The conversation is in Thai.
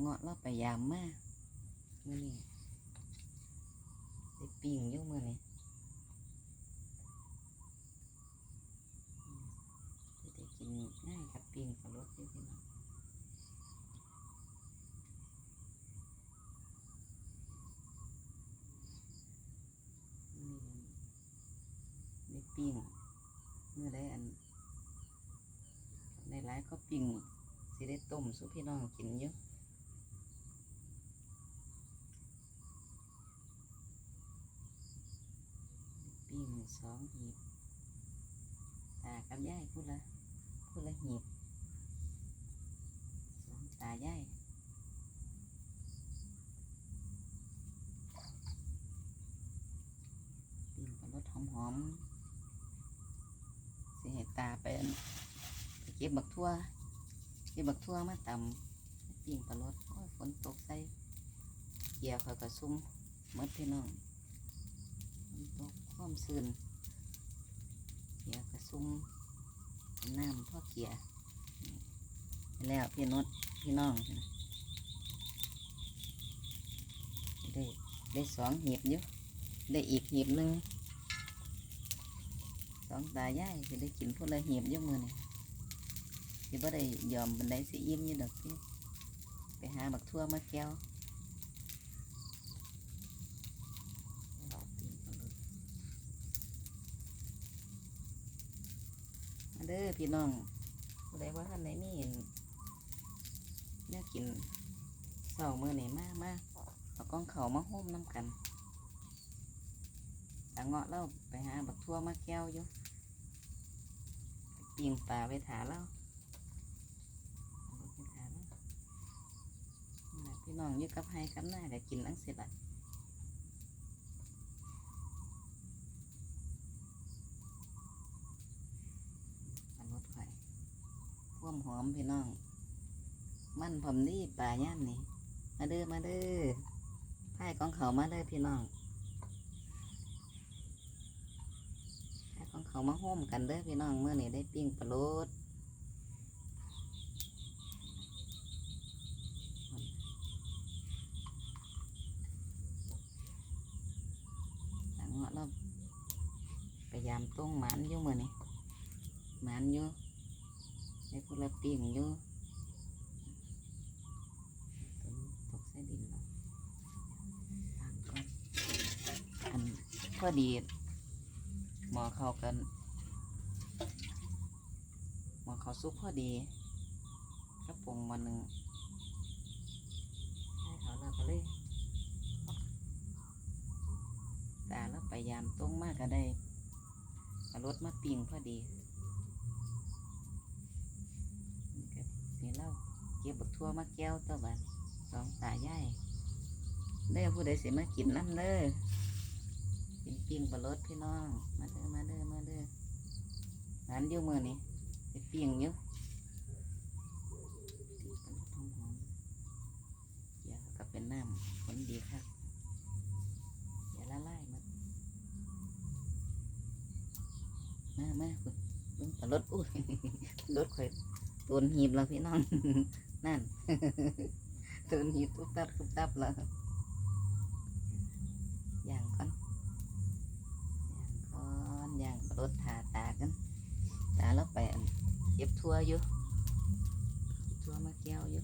เงาะเราไปยามมามื่อนี้ได้ปิ้งยู่งมื่อนี้ได้กินง่ายกับปิ้งกับรสอยู่พี่น้องนี่ได้ปิ้งเมื่อได้อันในร้ายก็ปิ้งสิได้ต้มสู่พี่น้องกินอยู่ปิ้ง สองหีบตากับยายพูดละพูดละหีบสองตายายปิ้งปลารสหอมหอมๆสิให้ตาไปอั่นเก็บบักทั่วเก็บบักทั่วมาตำปิ้งปลารสฝนตกใส่เกียร์เขากระซุ่มมดพี่น้องฝนตก ความซื่นเกียกระซุ่มน้ำพ่อเกียแล้วพี่นดพี่น้องได้ได้สองหีบอยู่ได้อีกหีบหนึ่งสองตายายจะได้กินพวกละหีบอยู่มือนี่ที่บ่ได้ยอมบันไดสิอิ่มยู่ดอกที่ไปหาบักทั่วมาแก้ว มา เด้อพี่น้องผู้ใดว่าท่านไหนมีเห็นเนี่ยกินเสาร์มือไหนมากมาเอากล้องเขามาโฮมน้ำกันตาเงาะเราไปหาบักทั่วมาแก้วอยู่ปีงปลาไปถาเล่ะพี่น้องยู่กับไฮกับหน้าแต่กินอังเสิละ อันรสไข่พ่วม หอมพี่น้อง มันผมนี่ปลาย่านนี่มาเด้อมาเด้อไผ่ของเขามาเด้อพี่น้องไผ่ของเขามาโฮมกันเด้อพี่น้องเมื่อนี้ได้ปิ้งปลาโลดหลังเงาะเราพยายามต้งหมันอยู่มือนี้หมันอยู่ ไอ้พวกเราปิ้งอยู่ตัวนี้ตกใส่ดินแล้วล้างก่อนอันพอดีหมอเข้ากัน หมอเขาซุปพอดีกระปรุงมาหนึ่งให้เขาแล้วก็เลยตาแล้วไปยามตรงมากก็ได้รถมาปิ้งพอดี นี่ ก็นี่เราเก็บบักทั่วมาแก้วตัวบันสองตายายเด้อผู้ใดเสิมากินน้ำเด้อกินปิ้งปลารสพี่น้อง มาเด้อมาเด้อมาเด้อหานยู่มือนี่ไปปิ้งอยู่ปิ้งหอมหอมๆอย่าก็เป็นน้ำผลดีครับอย่าละลายมันมามาคุณเบิ่งปลารสอุ้ยรถข่อย ตูนหีบแล้วพี่น้อง นั่นตูนหีบตุ๊บตับตุ๊บตับแล้วย่างก่อนอย่างก่อนอย่างรถทาตากันตาแล้วไปอันเก็บทั่วอยู่ทั่วมาแก้วอยู่